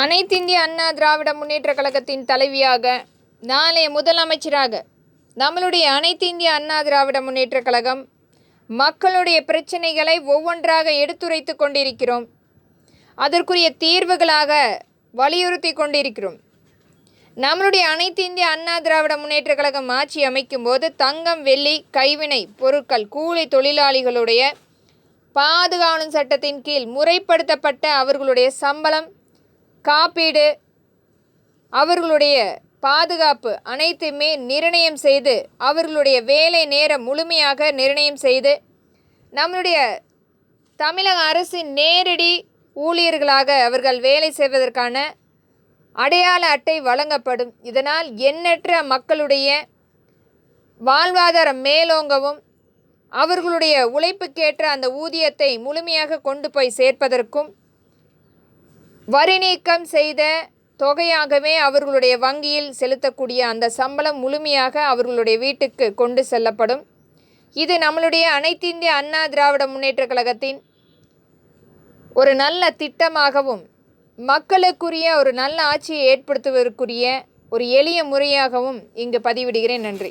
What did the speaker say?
அனைத்திந்திய அண்ணா திராவிட முன்னேற்ற கழகத்தின் தலைவியாக நாளைய முதலமைச்சராக நம்மளுடைய அனைத்திந்திய அண்ணா திராவிட முன்னேற்ற கழகம் மக்களுடைய பிரச்சனைகளை ஒவ்வொன்றாக எடுத்துரைத்து கொண்டிருக்கிறோம். அதற்குரிய தீர்வுகளாக வலியுறுத்தி கொண்டிருக்கிறோம். நம்மளுடைய அனைத்து இந்திய அண்ணா திராவிட முன்னேற்ற கழகம் ஆட்சி அமைக்கும் போது தங்கம் வெள்ளி கைவினை பொருட்கள் கூலி தொழிலாளிகளுடைய பாதுகாவலன் சட்டத்தின் கீழ் முறைப்படுத்தப்பட்ட அவர்களுடைய சம்பளம் காப்பீடு அவர்களுடைய பாதுகாப்பு அனைத்துமே நிர்ணயம் செய்து அவர்களுடைய வேலை நேரம் முழுமையாக நிர்ணயம் செய்து நம்மளுடைய தமிழக அரசின் நேரடி ஊழியர்களாக அவர்கள் வேலை செய்வதற்கான அடையாள அட்டை வழங்கப்படும். இதனால் எண்ணற்ற மக்களுடைய வாழ்வாதாரம் மேலோங்கவும் அவர்களுடைய உழைப்புக்கேற்ற அந்த ஊதியத்தை முழுமையாக கொண்டு போய் சேர்ப்பதற்கும் வரி நீக்கம் செய்த தொகையாகவே அவர்களுடைய வங்கியில் செலுத்தக்கூடிய அந்த சம்பளம் முழுமையாக அவர்களுடைய வீட்டுக்கு கொண்டு செல்லப்படும். இது நம்மளுடைய அனைத்திந்திய அண்ணா திராவிட முன்னேற்ற கழகத்தின் ஒரு நல்ல திட்டமாகவும் மக்களுக்குரிய ஒரு நல்ல ஆட்சியை ஏற்படுத்துவதற்குரிய ஒரு எளிய முறையாகவும் இங்கு பதிவிடுகிறேன். நன்றி.